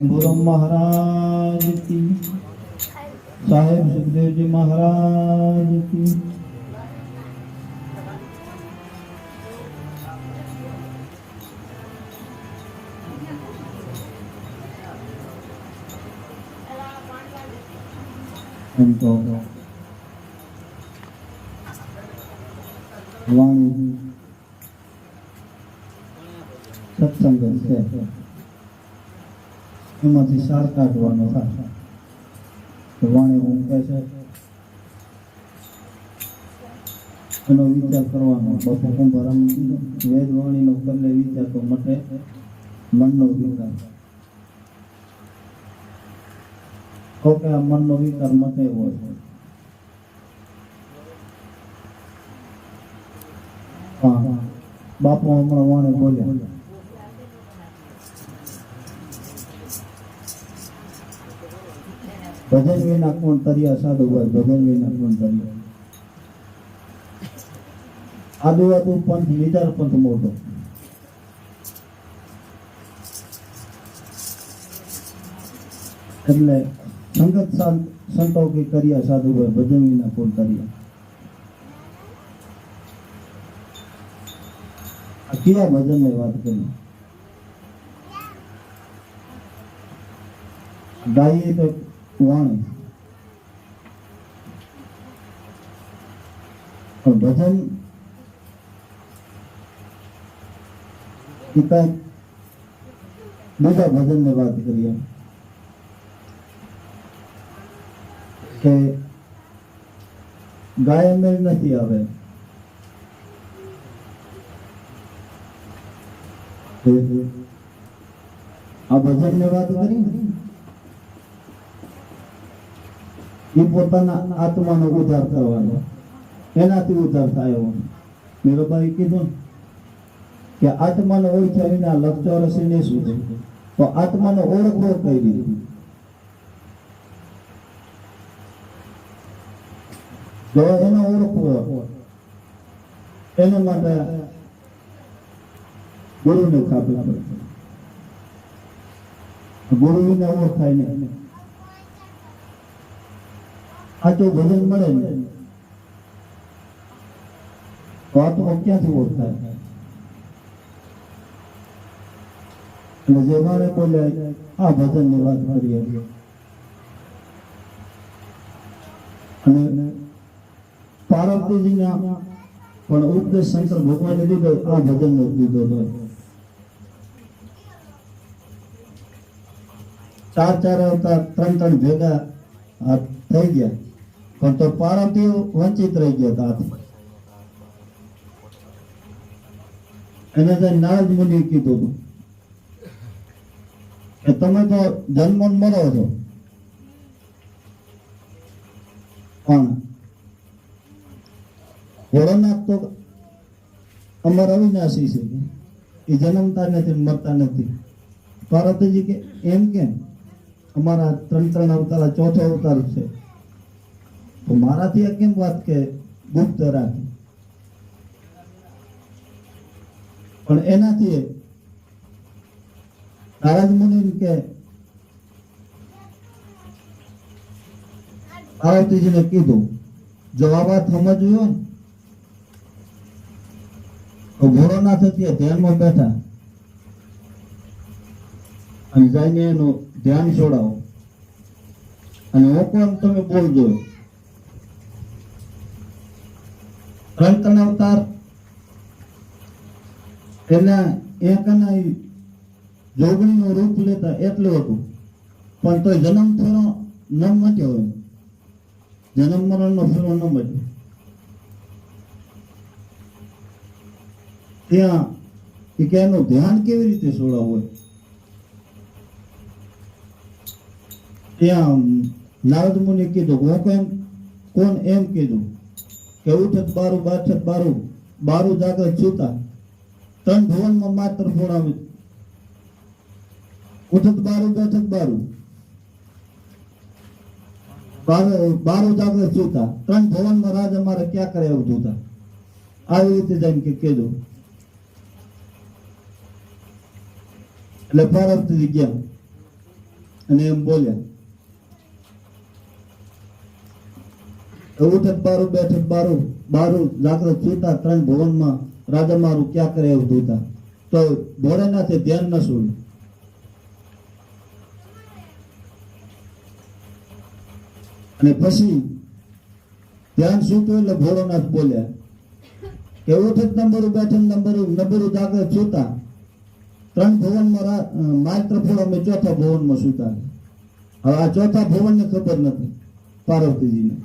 ગુરુ મહારાજ કી સાહેબ સુખદેવજી મહારાજ કી એમ તો વાણી સત્સંગ છે એમાંથી સાર કાઢવાનો થાય વાણી કહે છે. એનો વિચાર કરવાનો. બાપુ કુંભારામ વેદ વાણીનો કરલે વિચાર તો મટે, મનનો વિકાર. તો કે આ મનનો વિકાર મટે હોય. હા. બાપુ હમણાં વાણી બોલ્યા. ભજન વિના કોણ તરિયા સાધુ હોય ભજન વિના કોણ તરિયા આદિવાદી પંથ લીધા પંથ મોટો એટલે સંગત સાંત સંતો કે કર્યા સાધુ હોય ભજન વિના કોણ તરિયા? આ કયા ભજનની વાત કરી? ગાઈએ તો વાણી પણ ભજન એ કાંઈક બીજા ભજનની વાત કરીએ કે ગાય મેળ નથી આવે આ ભજનની વાત કરી એ પોતાના આત્માનો ઉદ્ધાર કરવાનો. એનાથી ઉદ્ધાર થાય એવો. મીરાબાઈ કીધું કે આત્માને ઓળખ્યા વિના લક્ષોરસી નહીં શું તો આત્માને ઓળખવો કઈ રીતે? જો એને ઓળખવો એના માટે ગુરુને ખાપી પડે. ગુરુ વિના ઓળખાય નહીં. સાચું ભજન મળે ને. તો આત્મા ક્યાંથી ઓળખાય? એટલે જે મારે બોલે, આ ભજનની વાત કરીએ અને પાર્વતીજીના પણ ઉપદેશ શંકર ભગવાને દીધો, આ ભજન નો દીધો હતો. ચાર ચાર અવતાર ત્રણ ત્રણ ભેગા થઈ ગયા. પણ તો પાર્વતી વંચિત રહી ગયા હતા એને તો નારદ મુનિએ કીધું હતું કે તમે તો જન્મ મરો છો. પણ ભોળાનાથ તો અમર અવિનાશી છે. એ જન્મતા નથી મરતા નથી. પાર્વતીજી કે, એમ કેમ? અમારા ત્રણ ત્રણ અવતાર, ચોથો અવતાર છે. તો મારાથી આ કેમ વાત કે ગુપ્ત રાખી? પણ એનાથી નારદ મુનિ કે પાર્વતીજીને કીધું, જો આ વાત સમજવી ને, તો ભોળોનાથ અત્યારે ધ્યાનમાં બેઠા અને જઈને એનું ધ્યાન છોડાવો. અને હું પણ તમે બોલજો. ત્રણ અવતાર. એના એકના જોગણીનું રૂપ લેતા એટલું હતું. પણ તોય જન્મ ફેરો ન મટ્યો હોય. જન્મ મરણનો ફેરો ન મટ્યો ત્યાં કે એનું ધ્યાન કેવી રીતે હોય? ત્યાં નારદ મુનિ કીધું, હું કેમ, કોણ એમ કીધું? કે ઉઠત બારું બાઠત બારું. બારું જાગૃત સુતા ત્રણ ભુવનમાં માત્ર ફોડાવે ઉઠત બારું બેઠક બારું. બાર- જાગૃત સુતા ત્રણ ભવનમાં રાજા મારે ક્યાં કરે એવું જોતા? આવી રીતે જઈને કે કેજો એટલે પાર્વતીજી ગયા અને એમ બોલ્યા. ઉઠત બારું બેઠક બારું બારું જાગ્રત સૂતા ત્રણ ભુવનમાં રાજા મારું ક્યાં કરે એવું ધૂતા તો ભોળેનાથે ધ્યાન ન છોડ્યું. અને પછી ધ્યાન છૂટ્યું એટલે ભોળોનાથ બોલ્યા કે ઉઠત નંબરું બેઠક નંબરું નંબરું જાગ્રત સૂતા ત્રણ ભવનમાં માત્ર ફળ અમે ચોથા ભવનમાં સૂતા. હવે આ ચોથા ભવનને ખબર નથી. પાર્વતીજીને.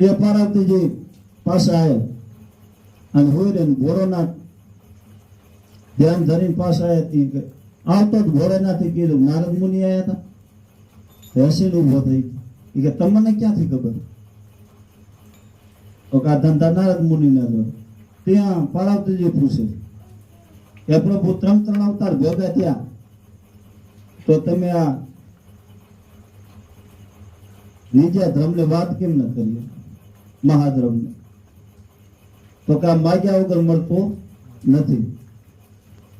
એ પાર્વતીજી પાસે આવ્યા અને હોય ભોળોનાથ, ધ્યાન ધરીને પાસે આવ્યા આવતો જ ભોળેનાથે કીધું, નારદ મુનિ આવ્યા હતા હસીને ઊભો થઈ કે, તમને ક્યાંથી ખબર? તો કે, આ ધંધા નારદ મુનિને જો ત્યાં પાર્વતીજી પૂછે એ પ્રભુ ત્રણ ત્રણ અવતાર ભેગા થયા, તો તમે આ બીજા ધર્મને વાત કેમ ન કરી? મહાધર્મને તો કે આ માગ્યા વગર મળતો નથી.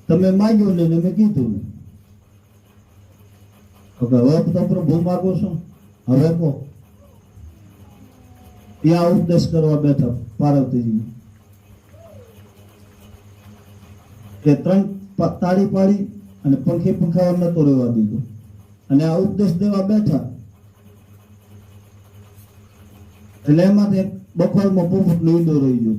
તમે માગ્યું ને મેં કીધું ને. તો કે હવે તો પ્રભુ માગો છો. હવે કહો. ત્યાં ઉપદેશ કરવા બેઠા પાર્વતીજી કે ત્રણ તાળી પાડી અને પંખી પંખાવા નતો રહેવા દીધો. અને આ ઉપદેશ દેવા બેઠા એટલે એમાં તે બફરમાં નો ઈંડો રહી ગયો.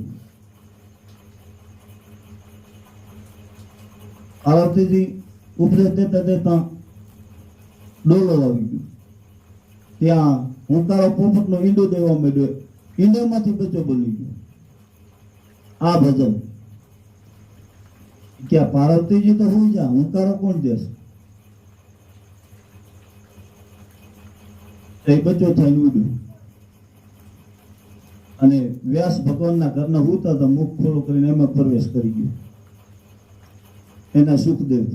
આરતીથી ઉપદેશ દેતા દેતા ડોલો આવી ગયો. ત્યાં હુંકારો પોપટ નો ઈંડો દેવા માંડ્યો. ઈંડામાંથી બચ્ચો બની ગયો. આ ભજન. કે પાર્વતીજી તો હું જા હુંકારો કોણ દેશ? એ બચ્ચો થઈને ઉડ્યો. અને વ્યાસ ભગવાનના ઘરના હુતા હતા મુખ ખોલો કરીને એમાં પ્રવેશ કરી ગયો. એના સુખદેવ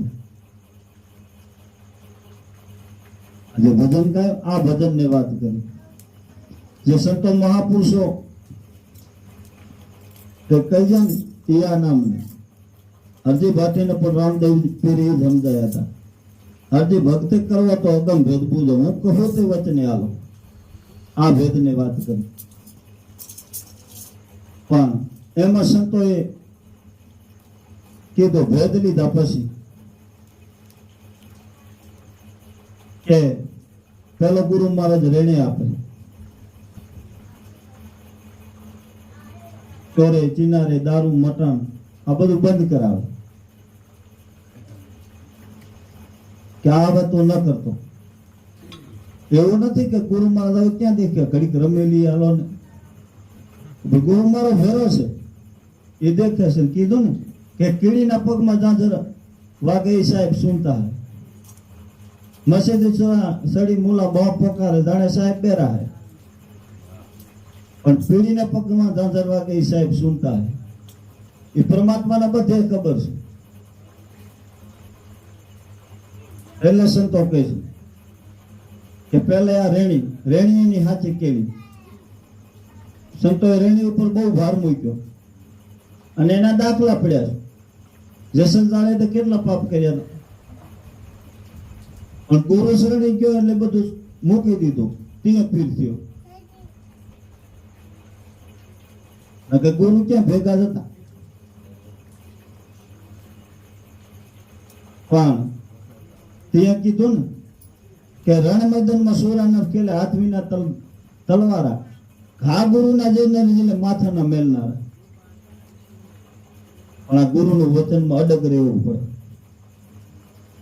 જે ભજન ગાય, આ ભજન ને વાત કરી. જે સંતો મહાપુરુષો, તે કહી જાય ને એ આ નામને, હરજી ભાટીને પણ રામદેવ પીરી સમજાયા હતા. હરજી ભક્તિ કરવા તો અગમ ભેદ પૂજો. હું કહો તે વચને આલો આ ભેદને વાત કરી. પણ એમાં સંતોએ કીધું, ભેદ લીધા પછી કે પેલો ગુરુ મહારાજ રેણે આપે. ચોરે, ચિનારે, દારૂ, મટણ, આ બધું બંધ કરાવે. કે આ વાતો ન કરતો. એવું નથી કે ગુરુ મહારાજ ક્યાં દેખ્યા ઘડીક રમેલી હાલો ને. ગુરુ મારો ફેરો છે. એ દેખે છે કીધું ને કે કીડીના પગમાં જાજર વાગે એ સાહેબ સુનતા હે મસીદી ચોરા સડી મુલા બહુ પોકારે, જાણે સાહેબ બેરા હે. પણ પીડીના પગમાં ધાંધર વાગે સાહેબ સુનતા હે એ પરમાત્માને બધે ખબર છે. એટલે સંતો કહે છે કે પહેલે આ રેણી, રેણીની હાચી કેવી? સંતોએ હિરણી ઉપર બહુ ભાર મૂક્યો. અને એના દાખલા પડ્યા છે. જાણે તો કેટલા પાપ કર્યા પણ ગુરુ શરણી ગયો એટલે બધું મૂકી દીધું. ત્યાં પીર થયો. નકર ગુરુ ક્યાં ભેગા હતા? પણ ત્યાં કીધું ને કે રણ મેદાનમાં સોરાના કેલે હાથ વિના તલ તલવારા ઘા ગુરુના જઈને એટલે માથાના મેલનારા પણ આ ગુરુનું વચનમાં અડગ રહેવું પડે.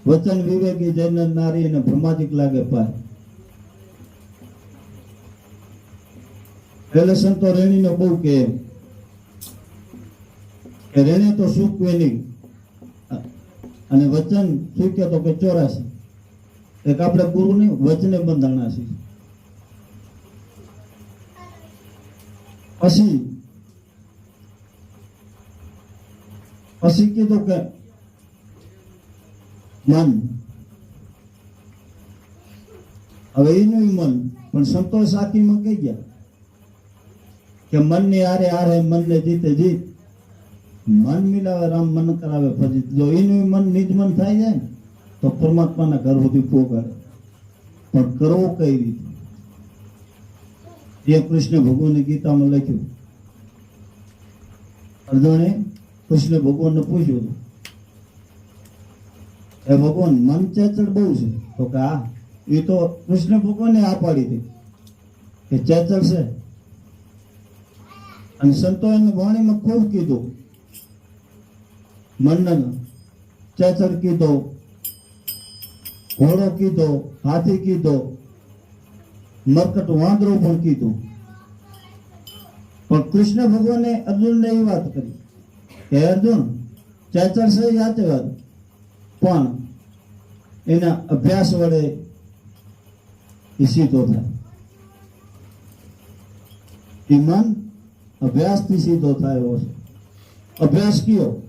વચન વિવેકી જૈન નારી અને ભ્રમાજિક લાગે પાય. એટલે સંતો રેણીને બહુ કે રેણે તો સૂકવે નહીં. અને વચન સૂક્યો તો કે ચોરાશી. એક આપણે ગુરુની વચને બંધાણા છે. પછી પછી કીધું કે મન હવે એનું મન પણ સંતોષ સાકીમાં કહી ગયા કે મનની આરે આરે મનને જીતે જીત મન મિલાવે રામ મન કરાવે ફજીત જો એનું મન નિજ મન થાય જાય ને તો પરમાત્માના ઘર સુધી પહોંચાડે પણ કરવો કઈ રીતે એ કૃષ્ણ ભગવાનની ગીતામાં લખ્યું. અર્જુને કૃષ્ણ ભગવાનને પૂછ્યું હતું. એ ભગવાન, મન ચેચડ બહુ છે. તો કે એ તો કૃષ્ણ ભગવાને આ પાડી હતી કે ચેચડ છે? અને સંતોએ વાણીમાં ખૂબ કીધું. મનન ચેચડ કીધો, ઘોડો કીધો, હાથી કીધો મરકટ વાંદરો પણ કીધું. પણ કૃષ્ણ ભગવાને અર્જુનને એ વાત કરી. કે અર્જુન ચેચળ છે વાત. પણ એના અભ્યાસ વડે એ સીધો થાય. એ મન અભ્યાસથી સીધો થાય એવો છે. અભ્યાસ કયો?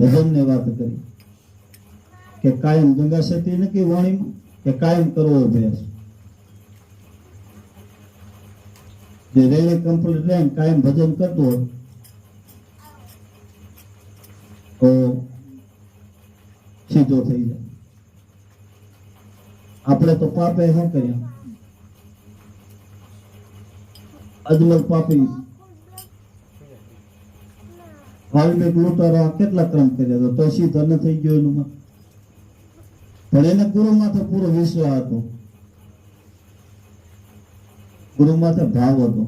ભજનને વાત કરી. કે કાયમ ગંગા સતી નક્કી વાણીમાં? કે કાયમ કરવો અભ્યાસ જે રેલે કમ્પ્લીટ રહે કાયમ ભજન કરતો હોય, તો સીધો થઈ જાય. આપણે તો પાપે શું કર્યા અજમલ પાપી. વાલ્મીક લૂંટારા કેટલા ક્રમ કર્યા? તો સીધો ન થઈ ગયો એનું. પણ એને ગુરુ તો પૂરો વિશ્વાસ હતો ગુરુ માથે ભાવ હતો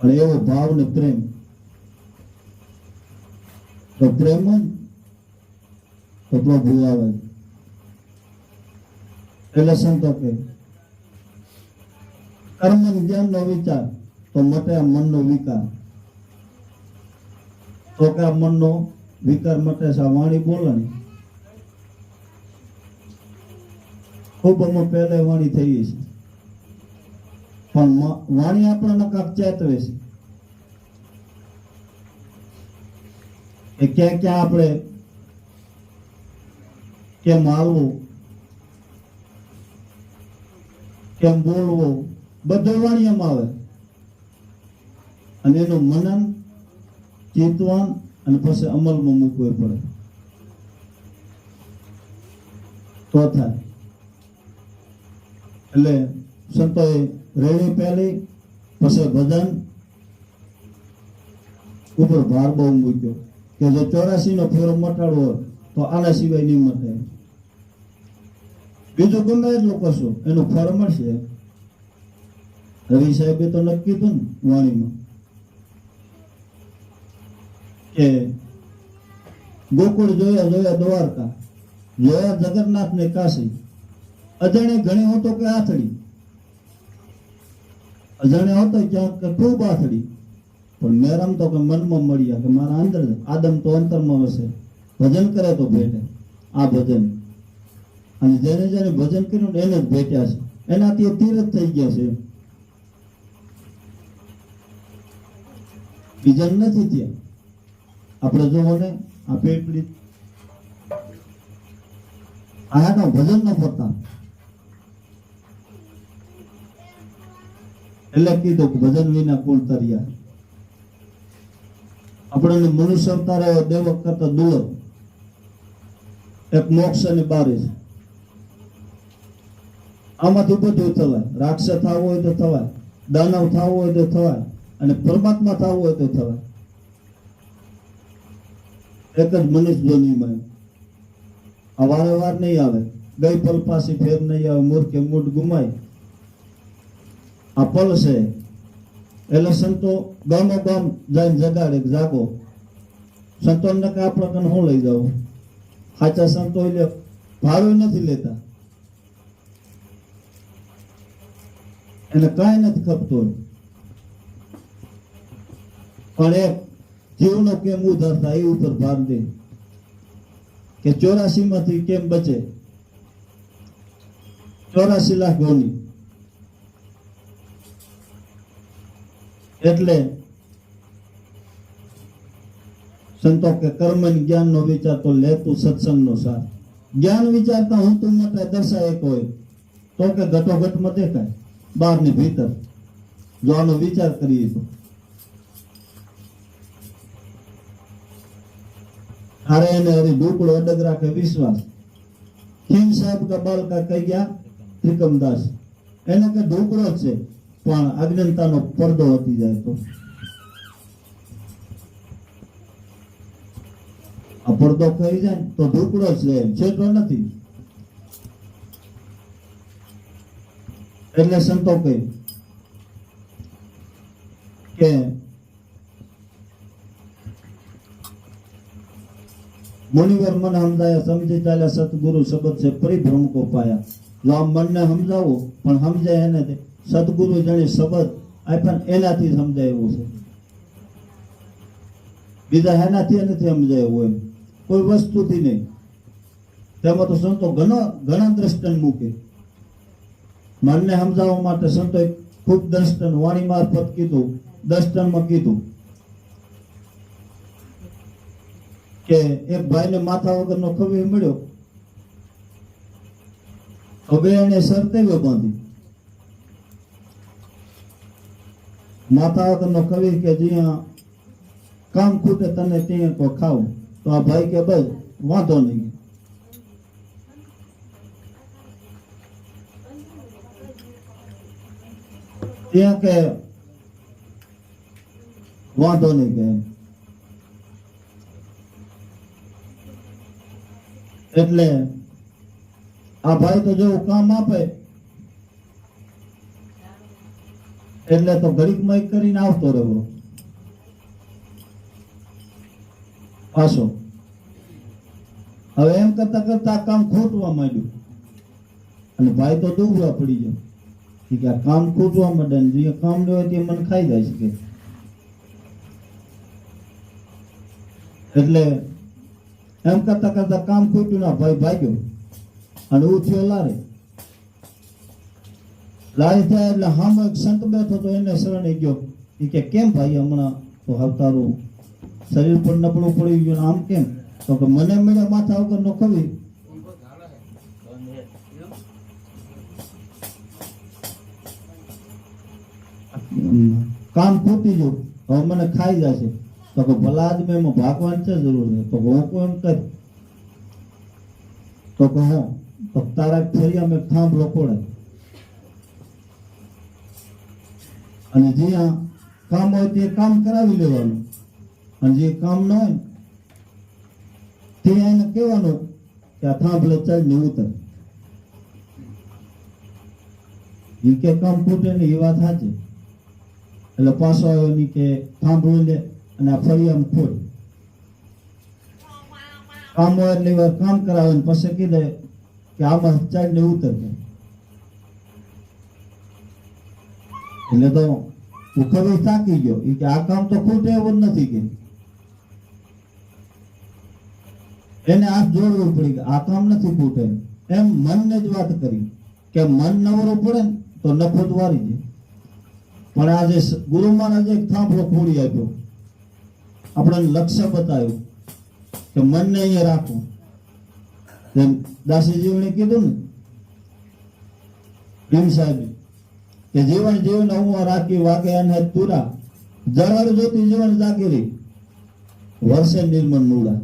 અને એવો ભાવ ને પ્રેમ તો પ્રેમ જ તો પ્રભુ આવે એટલે સંતો કે કર્મ જ્ઞાન નો વિચાર તો મટે મનનો વિકાર તો કે મન મનનો વિકાર મટે સા વાણી બોલે ને ખૂબ અમે વાણી થઈ છે. પણ વાણી આપણને કાંક ચેતવે છે. એ ક્યાં ક્યાં આપણે કેમ હાલવું? કેમ બોલવું? બધા વાણી એમ આવે. અને એનું મનન, ચિંતવાન અને પછી અમલમાં મૂકવું પડે. તો થાય. એટલે સંતોએ રેડી પહેલી, પછી ભજન ઉપર ભાર બહુ મૂક્યો. કે જો ચોરાસી નો ફેરો મટાડવો તો આના સિવાય નહીં મટે. બીજું ગમે એટલું કરશો એનું ફળ મળશે. રવિ સાહેબે તો નક્કી હતું ને વાણીમાં, કે ગોકુળ જોયા જોયા દ્વારકા, જોયા જગન્નાથ ને કાશી અજાણે ગણે હોતો કે આથડી અજાણે હોતો ક્યાંક ખૂબ આથડી પણ મેરામ તો કે મનમાં મળ્યા કે મારા અંદર આદમ તો અંતરમાં વસે ભજન કરે તો ભેટે. આ ભજન. અને જેને જેને ભજન કર્યું એને જ ભેટ્યા છે. એનાથી તીરથ થઈ ગયા છે. બીજા નથી ત્યાં આપણે જોવો ને, આ પેટ પીડિત આના ભજન ન ફરતા. એટલે કીધું ભજન વિના કુલ તર્યા આપણને મનુષ્ય અવતાર આવ્યો કરતા દુર્લભ એક મોક્ષ અને બારીશ. આમાંથી બધું થવાય. રાક્ષસ થવું હોય તો થવાય. દાનવ થવું હોય તો થવાય. અને પરમાત્મા થવું હોય તો થવાય. એક જ મનુષ્ય ધ્વનિમાં આ વારે વાર નહીં આવે. ગઈ પલ ફેર નહીં આવે. મૂર્ખે મૂઢ ગુમાય. આ પલ છે એટલે સંતો ગામો ગામ જઈને જગાડે જાગો સંતોને કે આપણે કને હું લઈ જાઉં સાચા સંતો એટલે ભાડો નથી લેતા એને કાંઈ નથી ખપતું પણ એક જીવનો કેમ ઉધાર એ ઉપર ભાર દે કે ચોરાસી માંથી કેમ બચે ચોરાસી લાખ ગોની એટલે સંતો કે કર્મ જ્ઞાન નો વિચાર તો લેતું સત્સંગ નો સાર. જ્ઞાન વિચારતા હું તું માટે દર્શાય એક હોય, તો કે ઘટોઘટમાં દેખાય બહાર ને ભીતર. જો વિચાર કરીએ તો. હારે એને હરી ઢોકળો અડગ રાખે વિશ્વાસ. ખીમ સાહેબ કા બાલકા કહી ગયા, ત્રિકમદાસ. એને કે ઢોકળો છે. પણ અજ્ઞાનતાનો પડદો હતી જતો આ પડદો કરી જાય તો ઢૂકડો છે છે તો નથી? એટલે સંતો કહે કે મુનિવર મન સમજાયા, સમજી ચાલ્યા સતગુરુ શબ્દ છે પરિભ્રમ કો પાયા જો મનને સમજાવો, પણ સમજાય એને સદગુરુ જાણે શબ્દ આપ્યા એનાથી સમજાય છે. બીજા એનાથી નથી સમજાય એવું એમ. કોઈ વસ્તુથી નહીં. તેમાં તો સંતો ઘણો ઘણા દ્રષ્ટન મૂકે. મનને સમજાવવા માટે સંતો ખૂબ દ્રષ્ટન વાણી મારફત કીધું દ્રષ્ટનમાં કીધું કે એક ભાઈને માથા વગરનો ખબર મળ્યો. હવે એને સરતે બાંધી. માથા વગરનો કવિ કે જ્યાં કામ ખૂટે તને ત્યાં કો ખાવ. તો આ ભાઈ કે ભાઈ વાંધો નહીં. ત્યાં કે વાંધો નહીં કે એટલે આ ભાઈ તો જેવું કામ આપે એટલે તો ઘડીકમાં કરીને આવતો રહ્યો પાછો. હવે એમ કરતા કરતા કામ ખોટવા માંડ્યું. અને ભાઈ તો ડૂબવા પડી ગયો. કે આ કામ ખોટવા માંડે ને જે કામ ન તે મને ખાઈ જાય શકે એટલે એમ કરતા કરતા કામ ખોટ્યું ના ભાઈ ભાગ્યો. અને ઉઠ્યો લારે. લારે થયા એટલે હામો એક સંત બેઠો તો એને શરણે ગયો એ કે, કેમ ભાઈ હમણાં તો હાવ તારું શરીર પર નબળું પડી ગયું આમ કેમ? તો કે, મને મળ્યા માથા વગર નો ખવી કામ ખૂટી જો, હવે મને ખાઈ જશે. તો કે, ભલા જ એમાં ભાગવાન છે જરૂર નહીં તો હું કોણ કર? તો કે, હું. તો તારા ફેરિયા અમે થાંભલો પડે અને જે કામ હોય તે કામ કરાવી લેવાનું. અને જે કામ ન હોય, તે એને કહેવાનું કે આ થાંભલો ચાલ ને ઉતર. એ કે કામ ખૂટે ને એ વાત સાચી. એટલે પાછો આવ્યો ની કે થાંભળું લે અને આ ફરી આમ ખોટ કામ હોય એટલે કામ કરાવે પછી કીધે કે આમાં ચડીને ઉતર કે એટલે તો ઉખવી થાકી ગયો. એ કે આ કામ તો ખૂટે એવું જ નથી કે. એને આ જોડવું પડી કે આ કામ નથી ખૂટે. એમ મનને જ વાત કરી કે મન નવરું પડે ને તો નફો જ વારી જાય પણ આજે ગુરુ મહારાજે એક થાંભલો ખોડી આપ્યો. આપણને લક્ષ્ય બતાવ્યું કે મનને અહીંયા રાખવું જેમ દાસીજીઓને કીધું ને, ભીમ સાહેબ કે જીવન જીવન હું રાખી વાગે અને પૂરા. જળહર જોતી જીવન જાગીરી વર્ષે નિર્મળ મૂળા.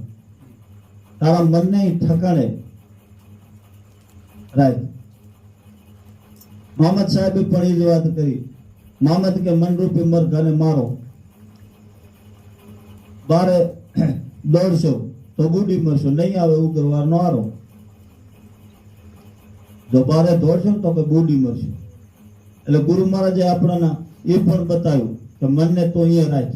તારા મનને ઠકાણે. રાઈટ મોહમ્મદ સાહેબે પણ એ જ વાત કરી. મોહમ્મદ કે મનરૂપી મરઘાને મારો. બારે દોડશો તો ગુડી મરશો. નહીં આવે ઉગ્રવાર નો હારો. જો બારે દોડશો તો કે ગુડી મરશો. એટલે ગુરુ મહારાજે આપણને એ પણ બતાવ્યું કે મનને તો અહીંયા રાખ.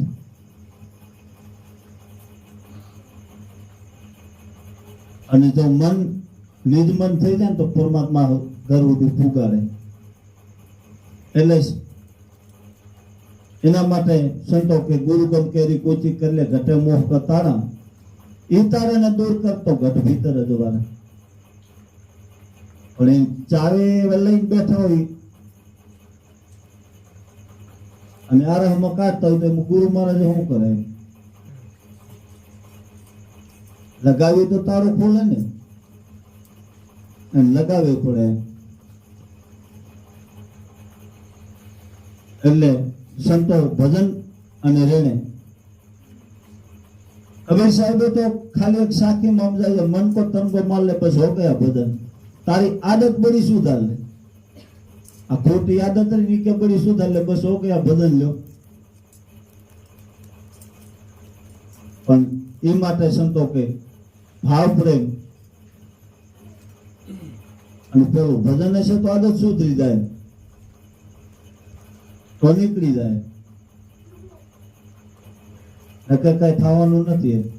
અને જો મન નિજ મન થઈ જાય ને તો પરમાત્મા ઘર સુધી ફુગાડે. એટલે એના માટે સંતો કે ગુરુ ગમ કેરી કોચી કરલે ઘટે મોહ કતાણા એ તારાને દૂર કરતો ઘટ ભીતર જ પણ એ ચારે લઈને બેઠા હોય અને આરહમાં કાઢતા હોય તો ગુરુ મહારાજ શું કરે? લગાવે તો તારો ખોલે ને. એમ લગાવે પડે. એટલે સંતો ભજન અને રેણે. કબીર સાહેબે તો ખાલી એક સાખી માં સમજાય મન કો તન કો માર લે, પછી હો ગયા ભજન. તારી આદત બડી સુધાર લે. આ ખોટી આદતની પડી, શું લે, બસ ઓકે આ ભજન લ્યો. પણ એ માટે સંતો કે, ભાવ પ્રેમ. અને પેલું ભજન હશે તો આદત સુધરી જાય. તો નીકળી જાય. નકર કઈ થવાનું નથી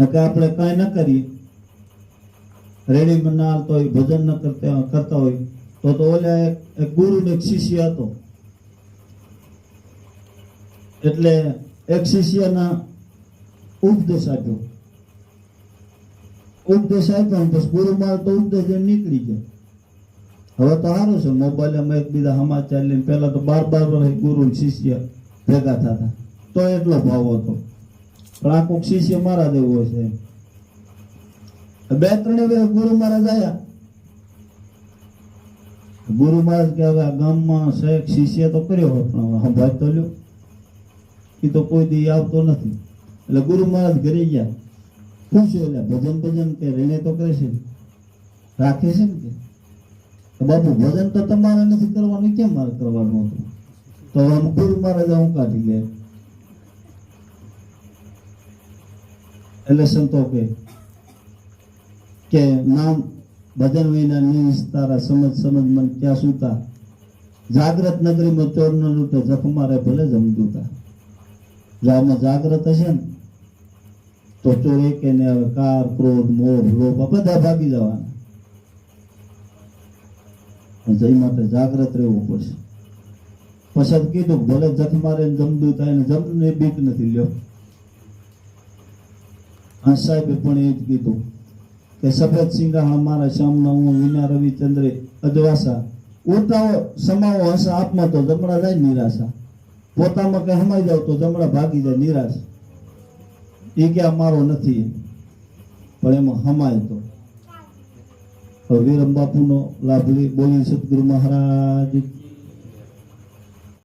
નકર આપણે કઈ ન કરીએ. રેડી હાલતો હોય, ભજન ન કરતા કરતા હોય, તો તો ઓલા એક ગુરુ ને એક શિષ્ય હતો. એટલે એક શિષ્યના ઉપદેશ આપ્યો. ઉપદેશ આપ્યો ને પછી ગુરુ માર તો ઉપદેશ નીકળી ગયા. હવે તો સારું છે, મોબાઈલમાં એકબીજા સમાચાર લઈને પહેલા તો બાર બાર ગુરુ શિષ્ય ભેગા થતા. તો એટલો ભાવ હતો. પણ આ કોક શિષ્ય મારા જેવો છે. બે ત્રણ વર્ષ ગુરુ મહારાજ આવ્યા ગુરુ મહારાજ કે હવે આ ગામમાં શેખ શિષ્ય તો કર્યો હોય, પણ સંભાળ તો લ્યો. એ તો કોઈ દી આવતો નથી. એટલે ગુરુ મહારાજ ઘરે ગયા. પૂછ્યું, એટલે ભજન ભજન કે રેણે તો કરે છે? રાખે છે ને કે? બાપુ, ભજન તો તમારે નથી કરવાનું, કેમ મારે કરવાનું હતું? તો આમ ગુરુ મહારાજ હું કાઢી લે. એટલે સંતો કે કે નામ ભજન વિના નિસ તારા સમજ સમજ મન ક્યાં સુતા? જાગ્રત નગરીમાં ચોર ન લૂટે જખ મારે ભલે જમદૂતા જો આમાં જાગ્રત હશે ને, તો ચોર એક ને હવે કાર ક્રોધ, મોહ, લોભ બધા ભાગી જવાના. જય માટે જાગ્રત રહેવું પડશે. પસંદ કીધું, ભલે જખ મારે ને જમદૂત થાય ને જમને બીક નથી લ્યો. હા સાહેબે પણ એ જ કીધું કે સફેદ સિંગા મારા શ્યામના, હું વિના રવિચંદ્રે અજવાસા ઉતાવો સમાવો હશે આપમાં તો જમણા જાય નિરાશા. પોતામાં કે હમાઈ જાવ તો જમણા ભાગી જાય નિરાશ. એ કે મારો નથી. પણ એમાં હમાય તો. વિરમ બાપુનો લાભ બોલી સદગુરુ મહારાજ.